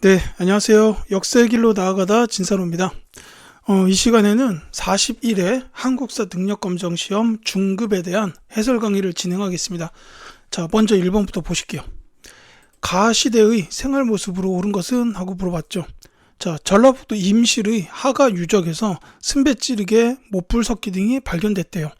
네, 안녕하세요. 역사의 길로 나아가다 진사로입니다. 어, 이 시간에는 41회 한국사 능력검정 시험 중급에 대한 해설 강의를 진행하겠습니다. 자, 먼저 1번부터 보실게요. 가 시대의 생활 모습으로 옳은 것은? 하고 물어봤죠. 자, 전라북도 임실의 하가 유적에서 승배찌르개, 못불 석기 등이 발견됐대요.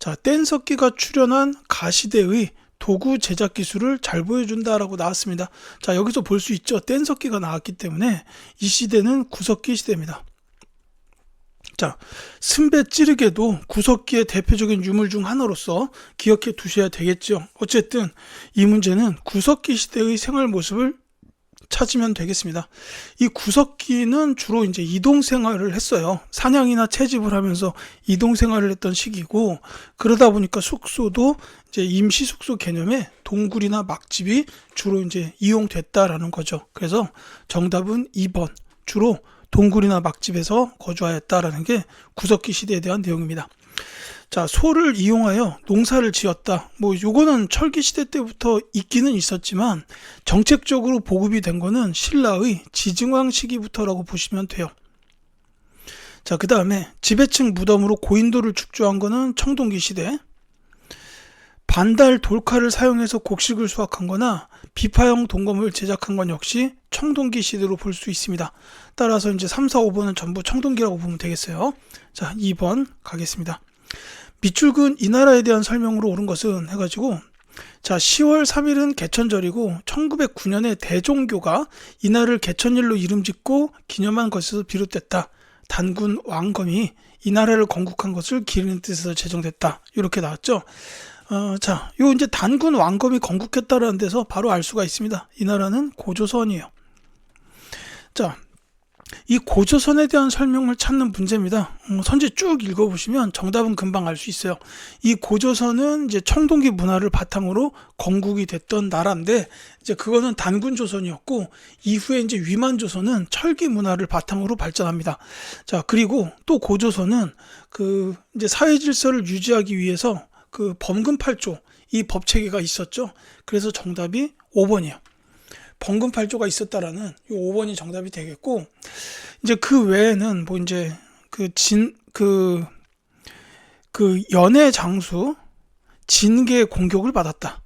자, 뗀석기가 출현한 가시대의 도구 제작 기술을 잘 보여준다라고 나왔습니다. 자, 여기서 볼 수 있죠. 뗀석기가 나왔기 때문에 이 시대는 구석기 시대입니다. 자, 승배 찌르개도 구석기의 대표적인 유물 중 하나로서 기억해 두셔야 되겠죠. 어쨌든 이 문제는 구석기 시대의 생활 모습을 찾으면 되겠습니다. 이 구석기는 주로 이제 이동 생활을 했어요. 사냥이나 채집을 하면서 이동 생활을 했던 시기고 그러다 보니까 숙소도 이제 임시 숙소 개념의 동굴이나 막집이 주로 이제 이용됐다라는 거죠. 그래서 정답은 2번. 주로 동굴이나 막집에서 거주하였다라는 게 구석기 시대에 대한 내용입니다. 자, 소를 이용하여 농사를 지었다. 뭐 요거는 철기 시대 때부터 있기는 있었지만 정책적으로 보급이 된 거는 신라의 지증왕 시기부터라고 보시면 돼요. 자, 그다음에 지배층 무덤으로 고인돌을 축조한 거는 청동기 시대. 반달 돌칼을 사용해서 곡식을 수확한 거나 비파형 동검을 제작한 건 역시 청동기 시대로 볼 수 있습니다. 따라서 이제 3, 4, 5번은 전부 청동기라고 보면 되겠어요. 자, 2번 가겠습니다. 밑줄근 이 나라에 대한 설명으로 옳은 것은 해가지고 자 10월 3일은 개천절이고 1909년에 대종교가 이날을 개천일로 이름 짓고 기념한 것에서 비롯됐다. 단군 왕검이 이 나라를 건국한 것을 기리는 뜻에서 제정됐다. 이렇게 나왔죠. 어, 자, 요 이제 단군 왕검이 건국했다라는 데서 바로 알 수가 있습니다. 이 나라는 고조선이에요. 자, 이 고조선에 대한 설명을 찾는 문제입니다. 음, 선지 쭉 읽어보시면 정답은 금방 알 수 있어요. 이 고조선은 이제 청동기 문화를 바탕으로 건국이 됐던 나라인데 이제 그거는 단군 조선이었고 이후에 이제 위만 조선은 철기 문화를 바탕으로 발전합니다. 자 그리고 또 고조선은 그 이제 사회 질서를 유지하기 위해서 그 범금 8조 이 법 체계가 있었죠. 그래서 정답이 5번이에요. 범금 8조가 있었다라는 이 5번이 정답이 되겠고 이제 그 외에는 뭐 이제 그 진 그 그 연애 장수 진계 공격을 받았다.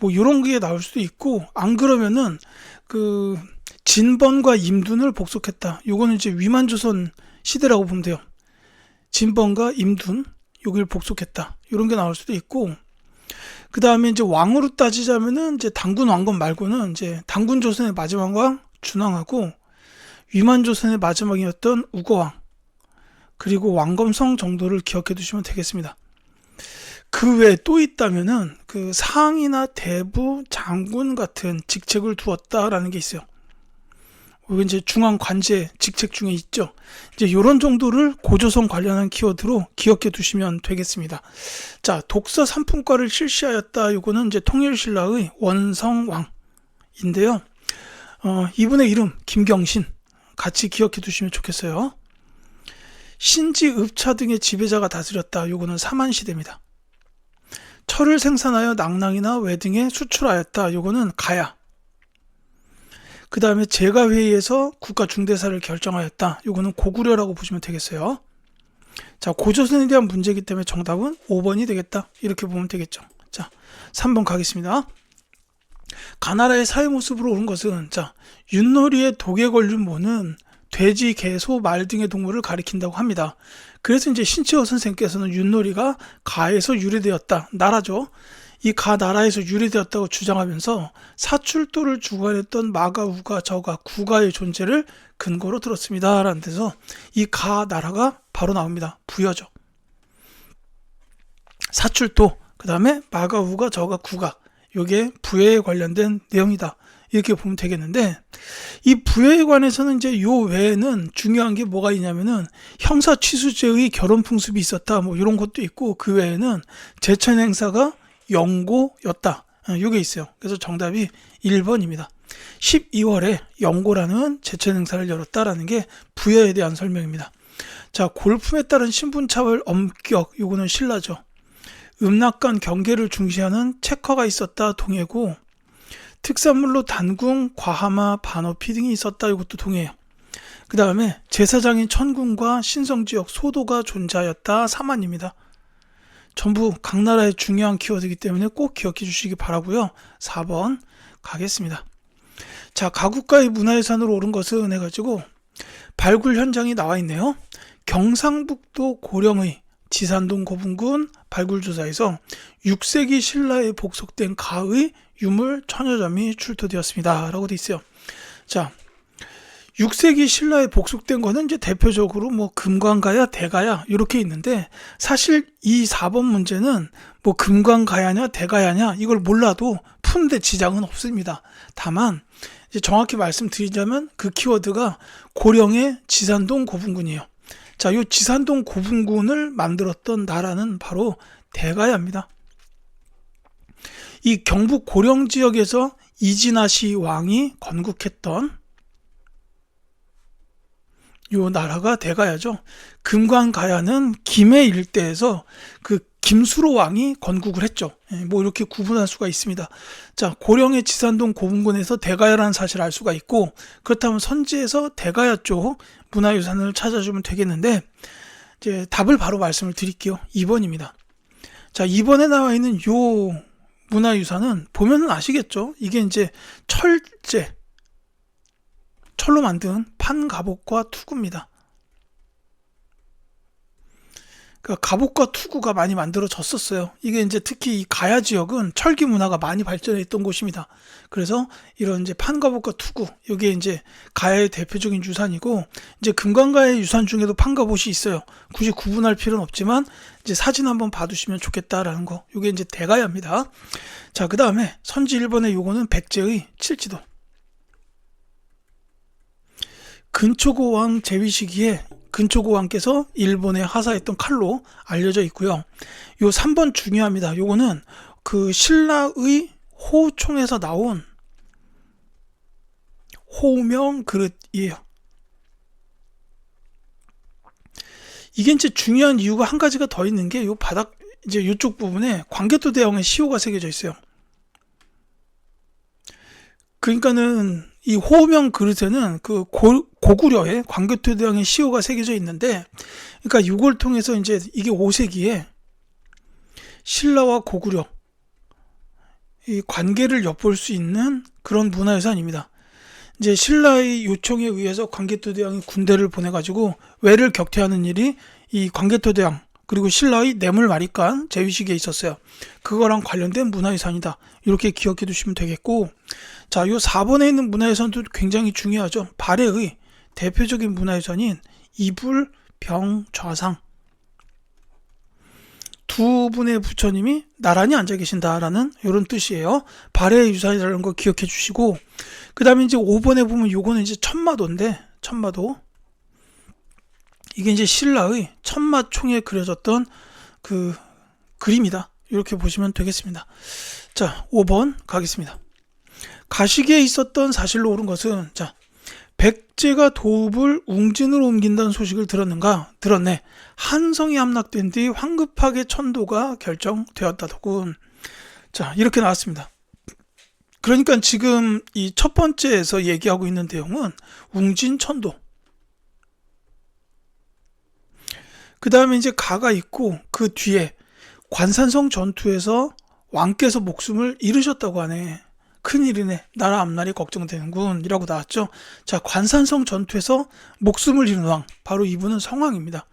뭐 이런 게 나올 수도 있고 안 그러면은 그 진번과 임둔을 복속했다. 요거는 이제 위만조선 시대라고 보면 돼요. 진번과 임둔 여기를 복속했다. 이런 게 나올 수도 있고 그 다음에 이제 왕으로 따지자면은 이제 당군 왕건 말고는 이제 당군 조선의 마지막 왕 준왕하고 위만 조선의 마지막이었던 우거왕 그리고 왕검성 정도를 기억해 두시면 되겠습니다. 그 외에 또 있다면은 그 상이나 대부 장군 같은 직책을 두었다라는 게 있어요. 여기 이제 중앙 관제 직책 중에 있죠. 이제 이런 정도를 고조선 관련한 키워드로 기억해 두시면 되겠습니다. 자, 독서 삼품과를 실시하였다. 요거는 이제 통일신라의 원성왕인데요. 어, 이분의 이름 김경신 같이 기억해 두시면 좋겠어요. 신지 읍차 등의 지배자가 다스렸다. 요거는 사만시대입니다. 철을 생산하여 낭랑이나 외 등에 수출하였다. 요거는 가야. 그 다음에 제가 회의에서 국가 중대사를 결정하였다. 이거는 고구려라고 보시면 되겠어요. 자, 고조선에 대한 문제이기 때문에 정답은 5번이 되겠다. 이렇게 보면 되겠죠. 자, 3번 가겠습니다. 가나라의 사회 모습으로 온 것은 자, 윷놀이에 독에 걸린 모는 돼지, 개, 소, 말 등의 동물을 가리킨다고 합니다. 그래서 이제 신채호 선생께서는 윷놀이가 가에서 유래되었다. 나라죠. 이 가 나라에서 유래되었다고 주장하면서 사출도를 주관했던 마가, 우가, 저가, 구가의 존재를 근거로 들었습니다. 라는 데서 이 가 나라가 바로 나옵니다. 부여죠. 사출도, 그 다음에 마가, 우가, 저가, 구가. 요게 부여에 관련된 내용이다. 이렇게 보면 되겠는데 이 부여에 관해서는 이제 요 외에는 중요한 게 뭐가 있냐면은 형사 취수제의 결혼 풍습이 있었다 뭐 이런 것도 있고 그 외에는 제천 행사가 영고였다. 이게 어, 있어요. 그래서 정답이 1번입니다. 12월에 영고라는 제천 행사를 열었다라는 게 부여에 대한 설명입니다. 자, 골품에 따른 신분차별 엄격, 요거는 신라죠. 음락 간 경계를 중시하는 체커가 있었다 동해고 특산물로 단궁, 과하마, 반어피 등이 있었다. 이것도 동의해요. 그 다음에 제사장인 천군과 신성지역 소도가 존재하였다. 3만입니다. 전부 각 나라의 중요한 키워드이기 때문에 꼭 기억해 주시기 바라고요. 4번 가겠습니다. 자, 가국가의 문화유산으로 오른 것은 해가지고 발굴 현장이 나와 있네요. 경상북도 고령의 지산동 고분군 발굴조사에서 6세기 신라에 복속된 가의 유물 천여점이 출토되었습니다. 라고 돼 있어요. 자, 6세기 신라에 복속된 거는 이제 대표적으로 뭐 금관가야 대가야 이렇게 있는데 사실 이 4번 문제는 뭐 금관가야냐 대가야냐 이걸 몰라도 푸는데 지장은 없습니다. 다만 이제 정확히 말씀드리자면 그 키워드가 고령의 지산동 고분군이에요. 자, 요 지산동 고분군을 만들었던 나라는 바로 대가야입니다. 이 경북 고령 지역에서 이진아시 왕이 건국했던 요 나라가 대가야죠. 금관가야는 김해 일대에서 그 김수로 왕이 건국을 했죠. 예, 뭐 이렇게 구분할 수가 있습니다. 자, 고령의 지산동 고분군에서 대가야라는 사실을 알 수가 있고 그렇다면 선지에서 대가야 쪽 문화유산을 찾아주면 되겠는데 이제 답을 바로 말씀을 드릴게요. 2번입니다. 자, 2번에 나와 있는 요 문화유산은 보면은 아시겠죠? 이게 이제 철제 철로 만든 판 갑옷과 투구입니다. 그 갑옷과 투구가 많이 만들어졌었어요. 이게 이제 특히 이 가야 지역은 철기 문화가 많이 발전해 있던 곳입니다. 그래서 이런 이제 판갑옷과 투구, 이게 이제 가야의 대표적인 유산이고, 이제 금관가의 유산 중에도 판갑옷이 있어요. 굳이 구분할 필요는 없지만, 이제 사진 한번 봐두시면 좋겠다라는 거. 이게 이제 대가야입니다. 자, 그 다음에 선지 1번의 요거는 백제의 칠지도. 근초고 왕 제위 시기에 근초고 왕께서 일본에 하사했던 칼로 알려져 있고요. 요 3번 중요합니다. 요거는 그 신라의 호총에서 나온 호명 그릇이에요. 이게 이제 중요한 이유가 한 가지가 더 있는 게 요 바닥 이제 이쪽 부분에 광개토 대왕의 시호가 새겨져 있어요. 그러니까는 이 호명 그릇에는 그 고, 고구려의 광개토 대왕의 시호가 새겨져 있는데, 그러니까 이걸 통해서 이제 이게 5세기에 신라와 고구려 이 관계를 엿볼 수 있는 그런 문화유산입니다. 이제 신라의 요청에 의해서 광개토 대왕이 군대를 보내가지고 외를 격퇴하는 일이 이 광개토 대왕 그리고 신라의 뇌물 마리간 제위식에 있었어요. 그거랑 관련된 문화유산이다. 이렇게 기억해 두시면 되겠고, 자, 요 4번에 있는 문화유산도 굉장히 중요하죠. 발해의 대표적인 문화유산인 이불, 병, 좌상. 두 분의 부처님이 나란히 앉아 계신다라는 이런 뜻이에요. 발해의 유산이라는 거 기억해 주시고, 그 다음에 이제 5번에 보면 요거는 이제 천마도인데, 천마도. 이게 이제 신라의 천마총에 그려졌던 그 그림이다. 이렇게 보시면 되겠습니다. 자, 5번 가겠습니다. 가시기에 있었던 사실로 옳은 것은 자, 백제가 도읍을 웅진으로 옮긴다는 소식을 들었는가? 들었네. 한성이 함락된 뒤 황급하게 천도가 결정되었다더군. 자, 이렇게 나왔습니다. 그러니까 지금 이 첫 번째에서 얘기하고 있는 내용은 웅진 천도. 그 다음에 이제 가가 있고 그 뒤에 관산성 전투에서 왕께서 목숨을 잃으셨다고 하네. 큰일이네. 나라 앞날이 걱정되는군. 이라고 나왔죠. 자, 관산성 전투에서 목숨을 잃은 왕. 바로 이분은 성왕입니다.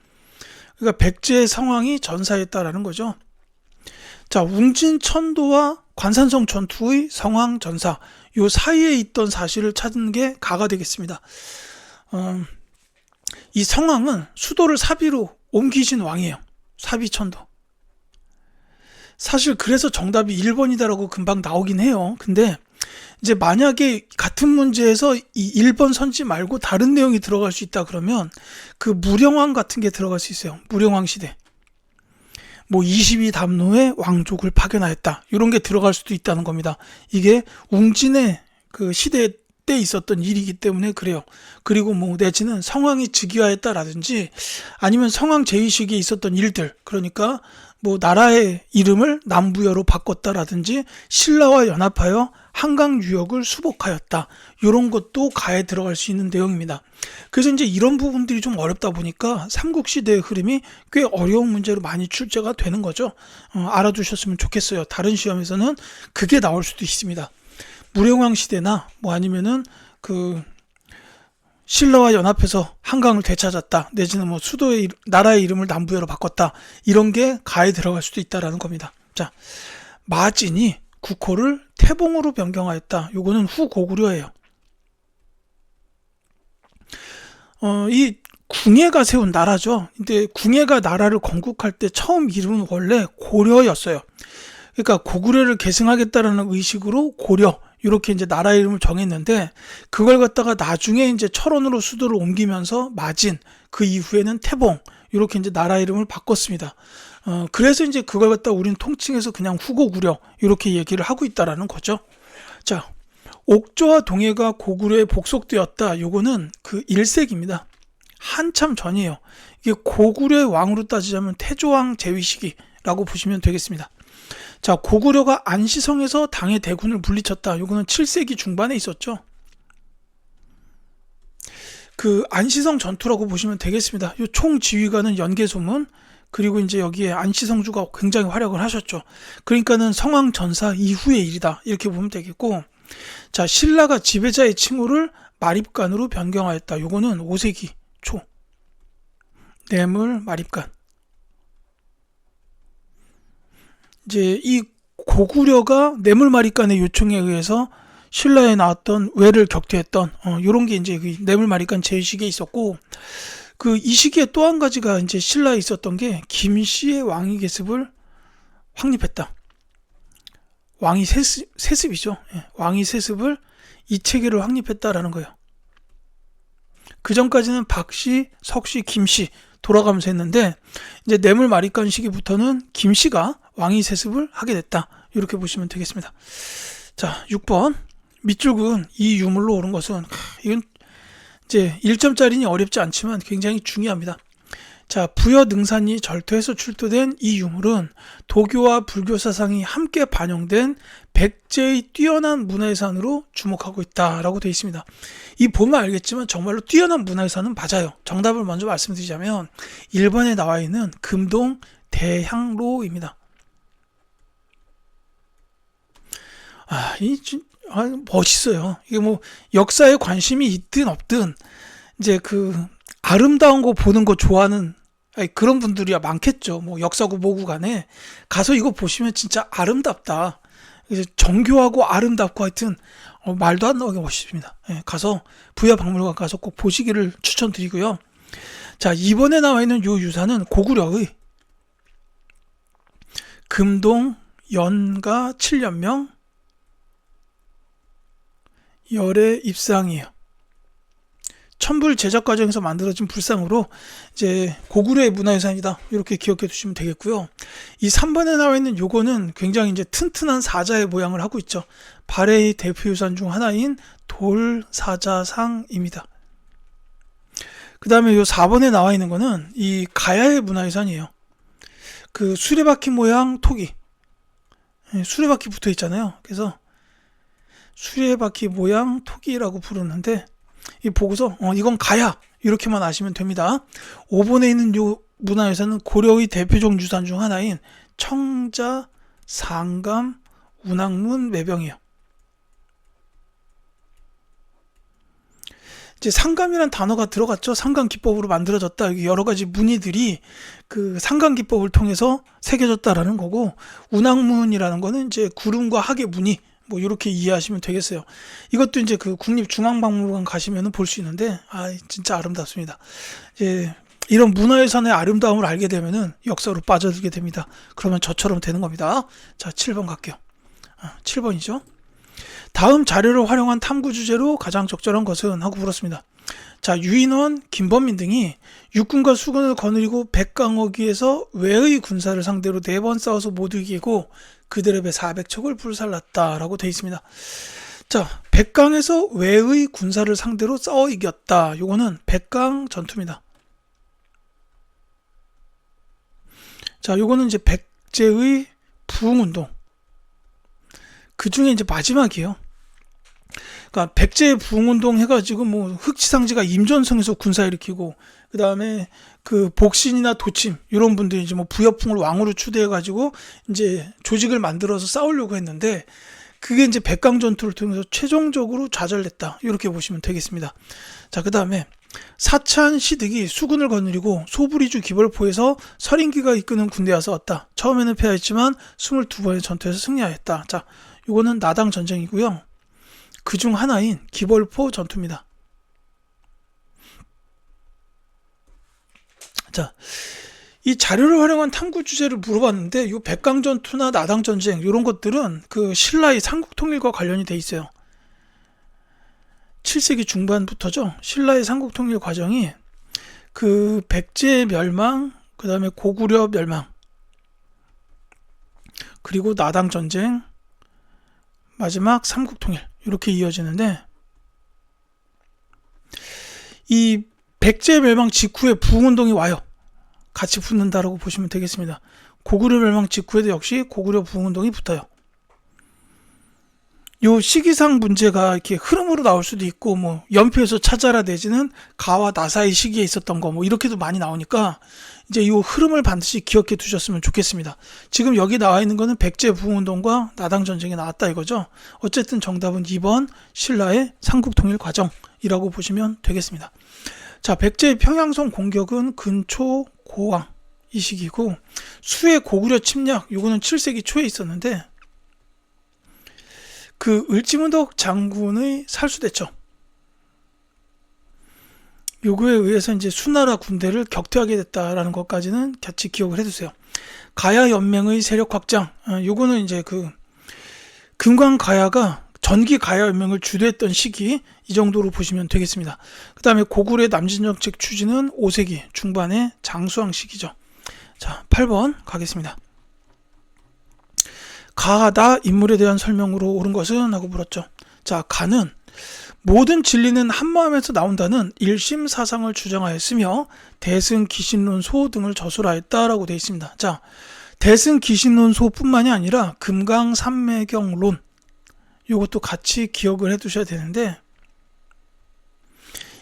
그러니까 백제의 상황이 전사했다라는 거죠. 자, 웅진천도와 관산성 전투의 성왕 전사. 요 사이에 있던 사실을 찾는 게 가가 되겠습니다. 어, 이 성왕은 수도를 사비로 옮기신 왕이에요. 사비천도. 사실 그래서 정답이 1번이다라고 금방 나오긴 해요. 근데 이제 만약에 같은 문제에서 이 1번 선지 말고 다른 내용이 들어갈 수 있다 그러면 그 무령왕 같은 게 들어갈 수 있어요. 무령왕 시대. 뭐 22담로에 왕족을 파견하였다. 이런 게 들어갈 수도 있다는 겁니다. 이게 웅진의 그 시대 때 있었던 일이기 때문에 그래요. 그리고 뭐 내지는 성왕이 즉위하였다라든지 아니면 성왕 제위식에 있었던 일들 그러니까 뭐 나라의 이름을 남부여로 바꿨다라든지 신라와 연합하여 한강 유역을 수복하였다. 이런 것도 가에 들어갈 수 있는 내용입니다. 그래서 이제 이런 부분들이 좀 어렵다 보니까 삼국시대의 흐름이 꽤 어려운 문제로 많이 출제가 되는 거죠. 어, 알아두셨으면 좋겠어요. 다른 시험에서는 그게 나올 수도 있습니다. 무령왕 시대나 뭐 아니면은 그 신라와 연합해서 한강을 되찾았다 내지는 뭐 수도의 이- 나라의 이름을 남부여로 바꿨다 이런 게 가에 들어갈 수도 있다라는 겁니다. 자 마진이 국호를 태봉으로 변경하였다. 요거는 후 고구려예요. 어, 이 궁예가 세운 나라죠. 근데 궁예가 나라를 건국할 때 처음 이름은 원래 고려였어요. 그러니까 고구려를 계승하겠다라는 의식으로 고려 이렇게 이제 나라 이름을 정했는데 그걸 갖다가 나중에 이제 철원으로 수도를 옮기면서 마진 그 이후에는 태봉 이렇게 이제 나라 이름을 바꿨습니다. 어, 그래서 이제 그걸 갖다 우리는 통칭해서 그냥 후고구려 이렇게 얘기를 하고 있다라는 거죠. 자, 옥조와 동해가 고구려에 복속되었다. 요거는 그 1세기입니다. 한참 전이에요. 이게 고구려의 왕으로 따지자면 태조왕 제위 시기라고 보시면 되겠습니다. 자, 고구려가 안시성에서 당의 대군을 물리쳤다. 요거는 7세기 중반에 있었죠. 그 안시성 전투라고 보시면 되겠습니다. 요 총 지휘관은 연개소문 그리고 이제 여기에 안시성주가 굉장히 활약을 하셨죠. 그러니까는 성왕 전사 이후의 일이다. 이렇게 보면 되겠고 자, 신라가 지배자의 칭호를 마립간으로 변경하였다. 요거는 5세기 초. 뇌물 마립간. 이제 이 고구려가 뇌물 마립간의 요청에 의해서 신라에 나왔던 외를 격퇴했던 어, 요런 게 이제 그 뇌물 마립간 제시기에 있었고 그 이 시기에 또 한 가지가 이제 신라에 있었던 게 김씨의 왕위 계습을 확립했다. 왕위 세습, 세습이죠. 예, 왕위 세습을 이 체계를 확립했다라는 거예요. 그 전까지는 박씨, 석씨, 김씨 돌아가면서 했는데 이제 뇌물 마립간 시기부터는 김씨가 왕위 세습을 하게 됐다. 이렇게 보시면 되겠습니다. 자, 6번 밑줄근 이 유물로 오른 것은 크, 이건 이제 1점짜리니 어렵지 않지만 굉장히 중요합니다. 자, 부여 능산이 절토에서 출토된 이 유물은 도교와 불교 사상이 함께 반영된 백제의 뛰어난 문화유산으로 주목하고 있다라고 되어 있습니다. 이 보면 알겠지만 정말로 뛰어난 문화유산은 맞아요. 정답을 먼저 말씀드리자면 1번에 나와 있는 금동 대향로입니다. 아, 이 진- 아, 멋있어요. 이게 뭐 역사에 관심이 있든 없든 이제 그 아름다운 거 보는 거 좋아하는 아니, 그런 분들이야 많겠죠. 뭐 역사고 뭐고 간에 가서 이거 보시면 진짜 아름답다. 이제 정교하고 아름답고 하여튼 어, 말도 안 나오게 멋있습니다. 예, 가서 부여박물관 가서 꼭 보시기를 추천드리고요. 자, 이번에 나와 있는 요 유산은 고구려의 금동 연가 7년명 열의 입상이에요. 천불 제작 과정에서 만들어진 불상으로 이제 고구려의 문화유산이다 이렇게 기억해 두시면 되겠고요. 이 3번에 나와 있는 요거는 굉장히 이제 튼튼한 사자의 모양을 하고 있죠. 발해의 대표 유산 중 하나인 돌 사자상입니다. 그 다음에 요 4번에 나와 있는 거는 이 가야의 문화유산이에요. 그 수레바퀴 모양 토기. 예, 수레바퀴 붙어 있잖아요. 그래서 수레바퀴 모양 토기라고 부르는데 이 보고서 어 이건 가야 이렇게만 아시면 됩니다. 5번에 있는 요 문화유산은 고려의 대표적 유산 중 하나인 청자, 상감, 운항문 매병이에요. 이제 상감이란 단어가 들어갔죠. 상감 기법으로 만들어졌다. 여러 가지 문의들이 그 상감 기법을 통해서 새겨졌다라는 거고 운항문이라는 거는 이제 구름과 학의 문의 뭐 이렇게 이해하시면 되겠어요. 이것도 이제 그 국립중앙박물관 가시면은 볼 수 있는데 아 진짜 아름답습니다. 이제 이런 문화유산의 아름다움을 알게 되면은 역사로 빠져들게 됩니다. 그러면 저처럼 되는 겁니다. 자, 7번 갈게요. 아, 7번이죠. 다음 자료를 활용한 탐구 주제로 가장 적절한 것은 하고 물었습니다. 자, 유인원, 김범민 등이 육군과 수군을 거느리고 백강어기에서 외의 군사를 상대로 네 번 싸워서 모두 이기고 그들의 배 400척을 불살랐다라고 되어 있습니다. 자, 백강에서 외의 군사를 상대로 싸워 이겼다. 요거는 백강 전투입니다. 자, 요거는 이제 백제의 부흥운동. 그 중에 이제 마지막이에요. 그러니까 백제 부흥운동 해가지고 뭐 흑지상지가 임전성에서 군사 일으키고 그 다음에 그 복신이나 도침 이런 분들이 이제 뭐 부여풍을 왕으로 추대해가지고 이제 조직을 만들어서 싸우려고 했는데 그게 이제 백강 전투를 통해서 최종적으로 좌절됐다 이렇게 보시면 되겠습니다. 자 그 다음에 사찬 시득이 수군을 거느리고 소부리주 기벌포에서 설인기가 이끄는 군대가 싸웠다. 처음에는 패하였지만 22번의 전투에서 승리하였다. 자, 요거는 나당 전쟁이고요. 그 중 하나인 기벌포 전투입니다. 자, 이 자료를 활용한 탐구 주제를 물어봤는데 요 백강 전투나 나당 전쟁 이런 것들은 그 신라의 삼국 통일과 관련이 돼 있어요. 7세기 중반부터죠. 신라의 삼국 통일 과정이 그 백제 멸망, 그 다음에 고구려 멸망, 그리고 나당 전쟁, 마지막 삼국 통일 이렇게 이어지는데 이 백제 멸망 직후에 부흥운동이 와요. 같이 붙는다라고 보시면 되겠습니다. 고구려 멸망 직후에도 역시 고구려 부흥운동이 붙어요. 요 시기상 문제가 이렇게 흐름으로 나올 수도 있고 뭐 연표에서 찾아라 내지는 가와 나사의 시기에 있었던 거 뭐 이렇게도 많이 나오니까 이제 이 흐름을 반드시 기억해 두셨으면 좋겠습니다. 지금 여기 나와 있는 거는 백제 부흥운동과 나당 전쟁이 나왔다 이거죠. 어쨌든 정답은 2번 신라의 삼국 통일 과정이라고 보시면 되겠습니다. 자, 백제의 평양성 공격은 근초 고왕 이 시기고 수의 고구려 침략 요거는 7세기 초에 있었는데 그 을지문덕 장군의 살수대첩 요거에 의해서 이제 수나라 군대를 격퇴하게 됐다라는 것까지는 같이 기억을 해두세요. 가야 연맹의 세력 확장, 어, 요거는 이제 그 금강 가야가 전기 가야 연맹을 주도했던 시기 이 정도로 보시면 되겠습니다. 그 다음에 고구려의 남진 정책 추진은 5세기 중반의 장수왕 시기죠. 자, 8번 가겠습니다. 가다 인물에 대한 설명으로 옳은 것은 하고 물었죠. 자, 가는 모든 진리는 한 마음에서 나온다는 일심 사상을 주장하였으며 대승 기신론 소 등을 저술하였다라고 되어 있습니다. 자, 대승 기신론 소뿐만이 아니라 금강 삼매경론 이것도 같이 기억을 해 두셔야 되는데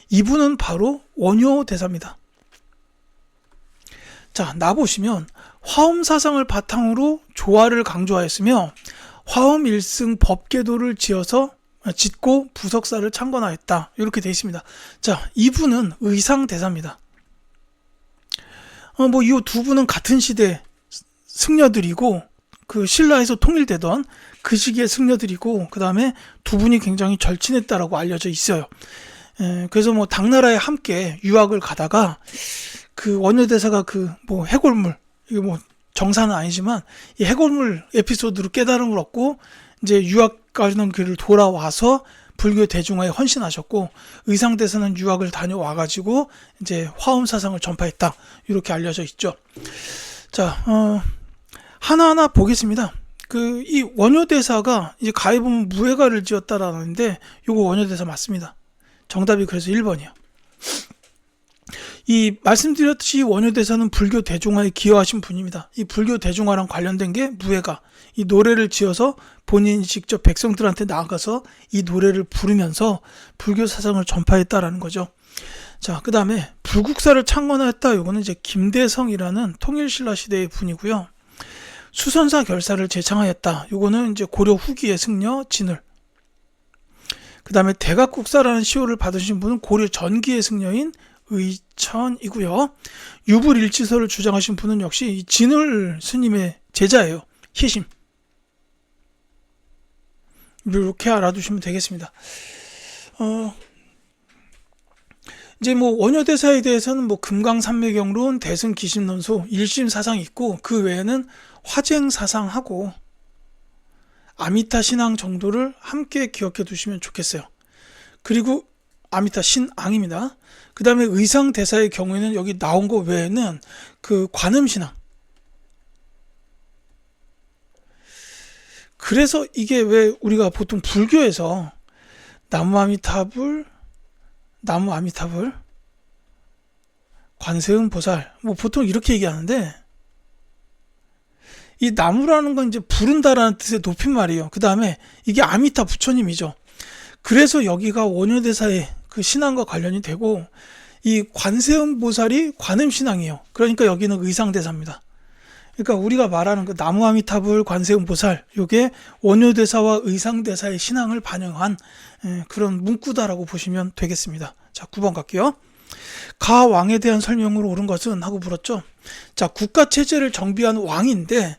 이분은 바로 원효 대사입니다. 자, 나 보시면 화엄 사상을 바탕으로 조화를 강조하였으며 화엄 일승 법계도를 지어서 짓고 부석사를 창건하였다. 이렇게 되어 있습니다. 자, 이분은 의상 대사입니다. 어, 뭐, 이 두 분은 같은 시대 승려들이고, 그 신라에서 통일되던 그 시기의 승려들이고, 그 다음에 두 분이 굉장히 절친했다라고 알려져 있어요. 에, 그래서 뭐, 당나라에 함께 유학을 가다가, 그 원효대사가 그 뭐 해골물, 이게 뭐 정사는 아니지만, 이 해골물 에피소드로 깨달음을 얻고, 이제 유학 가는 길을 돌아와서 불교 대중화에 헌신하셨고 의상대사는 유학을 다녀와 가지고 이제 화엄 사상을 전파했다 이렇게 알려져 있죠. 자 어, 하나하나 보겠습니다. 그 이 원효 대사가 이제 가해 보면 무해가를 지었다라는데 요거 원효 대사 맞습니다. 정답이 그래서 1번이요. 이 말씀드렸듯이 원효 대사는 불교 대중화에 기여하신 분입니다. 이 불교 대중화랑 관련된 게 무해가 이 노래를 지어서 본인이 직접 백성들한테 나가서 이 노래를 부르면서 불교 사상을 전파했다라는 거죠. 자, 그 다음에 불국사를 창건하였다. 요거는 이제 김대성이라는 통일신라 시대의 분이고요. 수선사 결사를 재창하였다. 요거는 이제 고려 후기의 승려 진을. 그 다음에 대각국사라는 시호를 받으신 분은 고려 전기의 승려인 의천이고요. 유불일치서를 주장하신 분은 역시 이 진을 스님의 제자예요. 희심. 이렇게 알아두시면 되겠습니다. 어, 이제 뭐 원효대사에 대해서는 뭐 금강산매경론, 대승기신론소, 일심사상 있고 그 외에는 화쟁사상하고 아미타 신앙 정도를 함께 기억해 두시면 좋겠어요. 그리고 아미타 신앙입니다. 그 다음에 의상 대사의 경우에는 여기 나온 거 외에는 그 관음 신앙. 그래서 이게 왜 우리가 보통 불교에서 나무 아미타불, 나무 아미타불, 관세음 보살, 뭐 보통 이렇게 얘기하는데, 이 나무라는 건 이제 부른다라는 뜻의 높임말이에요. 그 다음에 이게 아미타 부처님이죠. 그래서 여기가 원효대사의 그 신앙과 관련이 되고 이 관세음 보살이 관음 신앙이에요. 그러니까 여기는 의상대사입니다. 그러니까 우리가 말하는 그 나무아미타불 관세음 보살 요게 원효대사와 의상대사의 신앙을 반영한 예, 그런 문구다라고 보시면 되겠습니다. 자, 9번 갈게요. 가 왕에 대한 설명으로 옳은 것은 하고 물었죠. 자, 국가 체제를 정비한 왕인데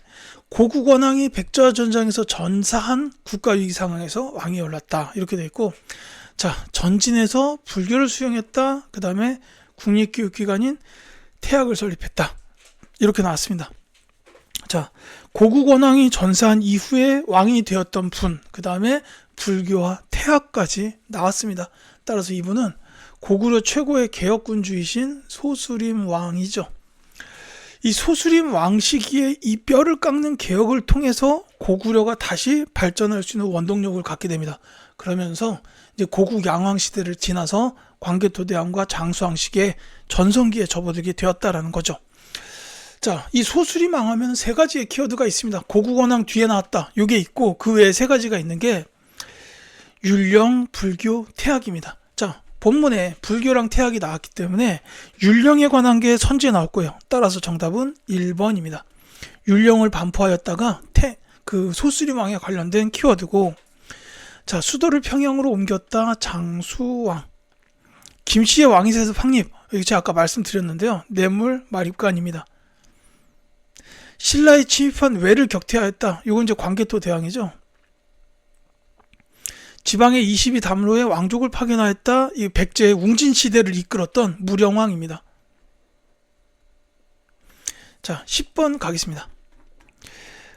고구 권왕이 백좌 전장에서 전사한 국가 위기 상황에서 왕이 올랐다. 이렇게 돼 있고 자, 전진에서 불교를 수용했다. 그다음에 국립교육기관인 태학을 설립했다. 이렇게 나왔습니다. 자, 고구 권왕이 전사한 이후에 왕이 되었던 분, 그 다음에 불교와 태학까지 나왔습니다. 따라서 이분은 고구려 최고의 개혁군주이신 소수림 왕이죠. 이 소수림 왕 시기에 이 뼈를 깎는 개혁을 통해서 고구려가 다시 발전할 수 있는 원동력을 갖게 됩니다. 그러면서 이제 고국 양왕 시대를 지나서 광개토대왕과 장수왕 시기에 전성기에 접어들게 되었다라는 거죠. 자, 이 소수리 망하면 세 가지의 키워드가 있습니다. 고국원왕 뒤에 나왔다. 요게 있고 그 외에 세 가지가 있는 게 율령, 불교, 태학입니다. 자, 본문에 불교랑 태학이 나왔기 때문에 율령에 관한 게 선지에 거예요. 따라서 정답은 1번입니다. 율령을 반포하였다가 태, 그 소수리왕에 관련된 키워드고 자, 수도를 평양으로 옮겼다. 장수왕. 김씨의 왕이세서 확립. 여기 제가 아까 말씀드렸는데요. 뇌물 마립관입니다. 신라에 침입한 외를 격퇴하였다. 이건 이제 광개토 대왕이죠. 지방의 22 담로에 왕족을 파견하였다. 이 백제의 웅진 시대를 이끌었던 무령왕입니다. 자, 10번 가겠습니다.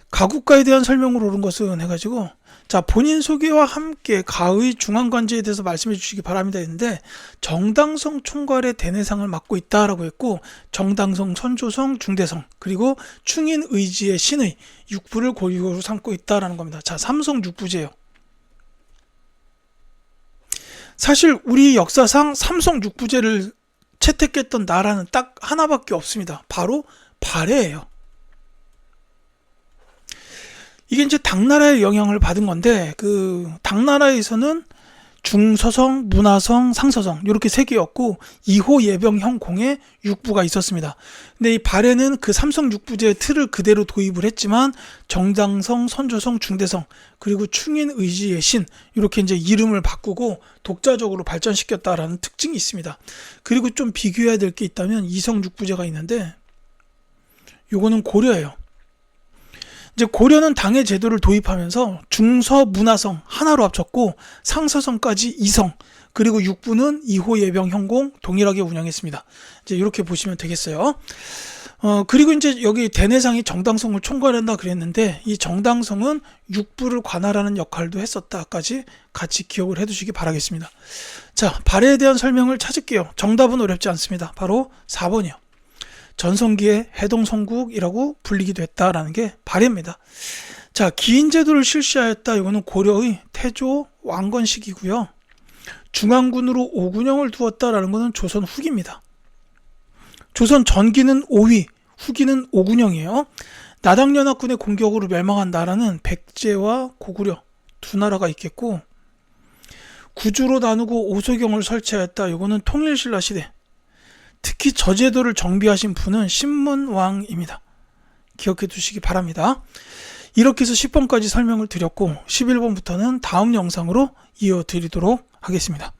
가국가에 대한 설명으로 옳은 것은 해가지고 자 본인 소개와 함께 가의 중앙관제에 대해서 말씀해 주시기 바랍니다. 했는데 정당성 총괄의 대내상을 맡고 있다라고 했고 정당성 선조성 중대성 그리고 충인 의지의 신의 육부를 고유로 삼고 있다라는 겁니다. 자 삼성 육부제요. 사실 우리 역사상 삼성 육부제를 채택했던 나라는 딱 하나밖에 없습니다. 바로 발해예요 이게 이제 당나라의 영향을 받은 건데 그 당나라에서는 중서성, 문화성, 상서성 이렇게 세 개였고 2호 예병 형 공에 육부가 있었습니다. 근데 이 발해는 그 삼성 육부제의 틀을 그대로 도입을 했지만 정당성, 선조성, 중대성 그리고 충인 의지의 신 이렇게 이제 이름을 바꾸고 독자적으로 발전시켰다라는 특징이 있습니다. 그리고 좀 비교해야 될 게 있다면 이성 육부제가 있는데 요거는 고려예요. 이제 고려는 당의 제도를 도입하면서 중서 문화성 하나로 합쳤고 상서성까지 이성 그리고 육부는 2호 예병 형공 동일하게 운영했습니다. 이제 이렇게 보시면 되겠어요. 어, 그리고 이제 여기 대내상이 정당성을 총괄한다 그랬는데 이 정당성은 육부를 관할하는 역할도 했었다까지 같이 기억을 해 두시기 바라겠습니다. 자, 발해에 대한 설명을 찾을게요. 정답은 어렵지 않습니다. 바로 4번이요. 전성기의 해동성국이라고 불리기도 했다라는 게 발해입니다. 자, 기인제도를 실시하였다. 이거는 고려의 태조 왕건식이고요. 중앙군으로 오군영을 두었다라는 것은 조선 후기입니다. 조선 전기는 5위, 후기는 오군영이에요. 나당연합군의 공격으로 멸망한 나라는 백제와 고구려 두 나라가 있겠고 구주로 나누고 오소경을 설치하였다. 이거는 통일신라 시대 특히 저 제도를 정비하신 분은 신문왕입니다. 기억해 두시기 바랍니다. 이렇게 해서 10번까지 설명을 드렸고 11번부터는 다음 영상으로 이어드리도록 하겠습니다.